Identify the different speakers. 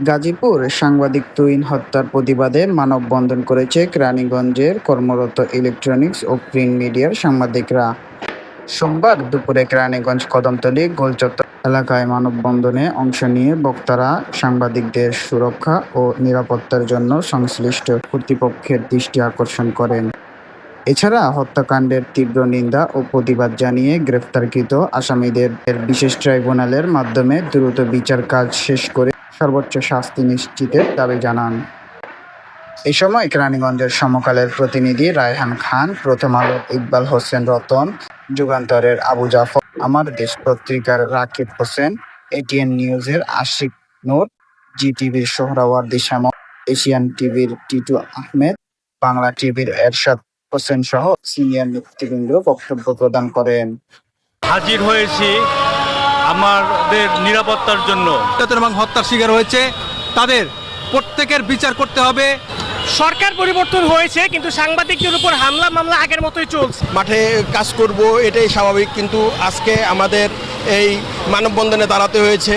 Speaker 1: গাজীপুর, সাংবাদিক তুইন হত্যার প্রতিবাদে মানববন্ধন করেছে কেরানীগঞ্জের কর্মরত ইলেকট্রনিক্স ও প্রিন্ট মিডিয়ার সাংবাদিকরা। সোমবার দুপুরে কেরানীগঞ্জ কদমতলী গোলচত্বর এলাকায় মানববন্ধনে অংশ নিয়ে বক্তারা সাংবাদিকদের সুরক্ষা ও নিরাপত্তার জন্য সংশ্লিষ্ট কর্তৃপক্ষের দৃষ্টি আকর্ষণ করেন। এছাড়া হত্যাকাণ্ডের তীব্র নিন্দা ও প্রতিবাদ জানিয়ে গ্রেফতারকৃত আসামিদের বিশেষ ট্রাইব্যুনালের মাধ্যমে দ্রুত বিচার কাজ শেষ করে সর্বোচ্চ শাস্তি নিশ্চিতের দাবি জানান। এই সময় কেরানীগঞ্জের সমকালের প্রতিনিধি রায়হান খান, প্রথম আলোর ইকবাল হোসেন রতন, যুগান্তরের আবু জাফর, আমার দেশ পত্রিকার রাকিব হোসেন, এটিএন নিউজের আশিক নূর জি টিভির সোহরাওয়ার্দী শ্যামল, এশিয়ান টিভির টিটু আহমেদ, বাংলা টিভির এরশাদ হোসেন সহ সিনিয়র নেতৃবৃন্দ বক্তব্য প্রদান করেন।
Speaker 2: হাজির হয়েছি আমাদের নিরাপত্তার জন্য।
Speaker 3: এবং হত্যার শিকার হয়েছে তাদের। প্রত্যেকের বিচার করতে হবে।
Speaker 4: সরকার পরিবর্তন হয়েছে কিন্তু সাংবাদিকদের উপর হামলা মামলা আগের মতোই চলছে।
Speaker 5: মাঠে কাজ করব এটাই স্বাভাবিক কিন্তু আজকে আমাদের এই মানববন্ধনে দাঁড়াতে হয়েছে।